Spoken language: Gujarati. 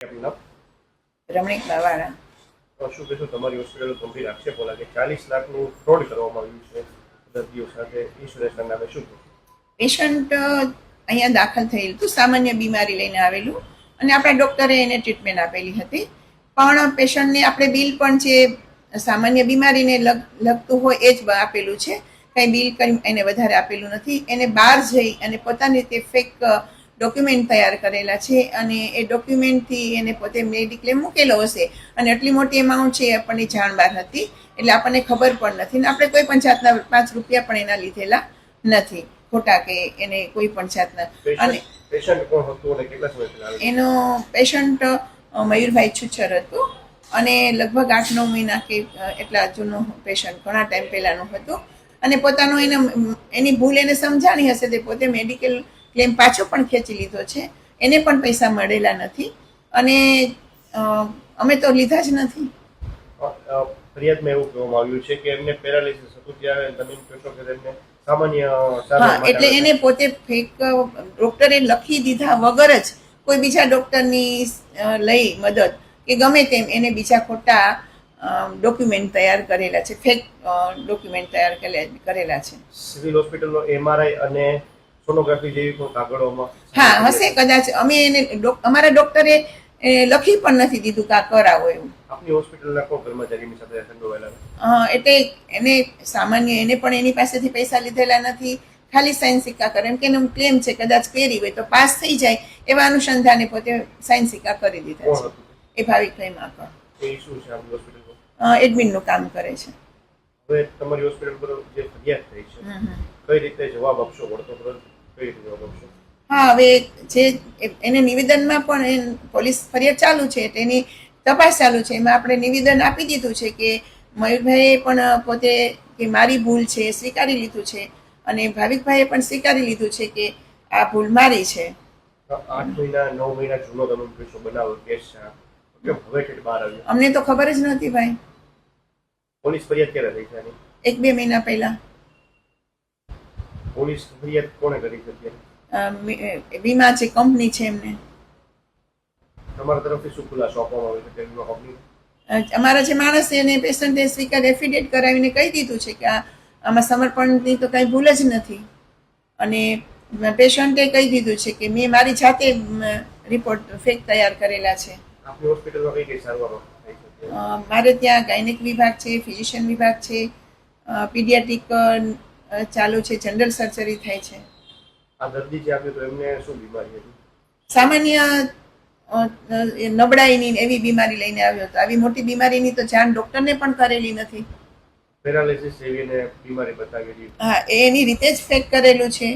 રમણીક બાવાળા તો શું કહેશો તમારી હોસ્પિટલ ગંભીર આક્ષેપો લાગે? ચાલીસ લાખનું ફ્રોડ કરવામાં આવ્યું છે. દર્દીઓ સાથે ઇન્સ્યોરન્સના નામે શું પેશન્ટ અહીંયા દાખલ થયેલું હતું સામાન્ય બીમારી લઈને આવેલું. અને આપણા ડૉક્ટરે એને ટ્રીટમેન્ટ આપેલી હતી. પણ પેશન્ટને આપણે બિલ પણ જે સામાન્ય બીમારીને લગ લગતું હોય એ જ આપેલું છે. કંઈ બિલ કરી એને વધારે આપેલું નથી. એને બહાર જઈ અને પોતાની રીતે ફેક ડોક્યુમેન્ટ તૈયાર કરેલા છે અને એ ડોક્યુમેન્ટથી એને પોતે મેડિક્લેમ મૂકેલો હશે. અને આટલી મોટી એમાઉન્ટ છે એ આપણને જાણ બહાર હતી. એટલે આપણને ખબર પણ નથી ને આપણે કોઈ પણ જાતના પાંચ રૂપિયા પણ એના લીધેલા નથી. ખોટા કે એને કોઈ પણ જાતના. અને? એનો પેશન્ટ મયુરભાઈ છુચ્છર હતું. અને લગભગ આઠ નવ મહિના કે એટલા જૂનું પેશન્ટ ઘણા ટાઈમ પહેલાનું હતું. અને પોતાનો એને એની ભૂલ એને સમજાણી હશે તે પોતે મેડિકલ ક્લેમ પાછો પણ ખેંચી લીધો છે. એને પણ પૈસા મળેલા નથી. અને અમે તો લીધા જ નથી. ફરિયાદમાં એવું કહેવામાં આવ્યું છે કે એમને પેરાલિસિસ હતું ત્યારે તમે કહેશો કે એમને સામાન્ય હા એટલે એને પોતે ફેક ડોક્ટરે લખી દીધા વગર જ કોઈ બીજા ડોક્ટરની લઈ મદદ કે ગમે તેમ એને બીજા ખોટા ડોક્યુમેન્ટ તૈયાર કરેલા છે. ફેક ડોક્યુમેન્ટ તૈયાર કરેલા- કરેલા છે. સિવિલ હોસ્પિટલનો એમઆરઆઈ અને સોનોગ્રાફી જેવી પણ કાગળોમાં હા હશે કદાચ. અમે એને અમારા ડોક્ટરે લખી પણ નથી દીધું કે આ કરાવો એવું આપની હોસ્પિટલના કોણ કર્મચારીની સાથે સંડોવાયેલા એટલે એને સામાન્ય એને પણ એની પાસેથી પૈસા લીધેલા નથી. ખાલી સાઇન સિક્કા કરે. એમ કે એનું ક્લેમ છે કદાચ પહેરી હોય તો પાસ થઈ જાય એવા અનુસંધાને પોતે સાઇન સિક્કા કરી દીધા છે. એ ભાવિક ભાઈ માકડ એ શું છે આપની હોસ્પિટલમાં એડમિનનું કામ કરે છે. હવે તમારી હોસ્પિટલ પર જે ફરિયાદ થઈ છે. કઈ રીતે જવાબ આપશો? વળતો હા હવે જે એને નિવેદનમાં પણ પોલીસ ફરિયાદ ચાલુ છે તેની તપાસ ચાલુ છે. એમાં આપણે નિવેદન આપી દીધું છે કે મયુરભાઈએ પણ પોતે કે મારી ભૂલ છે સ્વીકારી લીધું છે અને ભાવિકભાઈએ પણ સ્વીકારી લીધું છે કે આ ભૂલ મારી છે. આઠ મહિના નવ મહિના જૂનો તમે બનાવો કેસ અમને તો ખબર જ નહોતી ભાઈ. પોલીસ ફરિયાદ ક્યારે થઈ છે એક બે મહિના પહેલા. પોલીસ ફરિયાદ કોણે કરી અ, વીમા છે કંપની છે એમને. તમારા તરફથી શું ખુલાસો આપવામાં આવે છે વીમા કંપની અમારા જે માણસ છે એને પેશન્ટે સ્વીકાર એફિડેટ કરાવીને કહી દીધું છે કે આ આમાં સમર્પણની તો કાંઈ ભૂલ જ નથી. અને પેશન્ટે કહી દીધું છે કે મેં મારી જાતે રિપોર્ટ ફેક તૈયાર કરેલા છે. મારે ત્યાં ગાયનેક વિભાગ છે ફિઝિશિયન વિભાગ છે પીડિયાટિક ચાલુ છે જનરલ સર્જરી થાય છે. આ દર્દી જે આવ્યો તો એમને શું બીમારી હતી? સામાન્ય નબળાઈની એવી બીમારી લઈને આવ્યો હતો. આવી મોટી બીમારીની તો જાણ ડૉક્ટરને પણ કરેલી નથી. પેરાલિસિસ એવીને બીમારી બતાવેલી. હા એની રીતે જ ફેક કરેલું છે.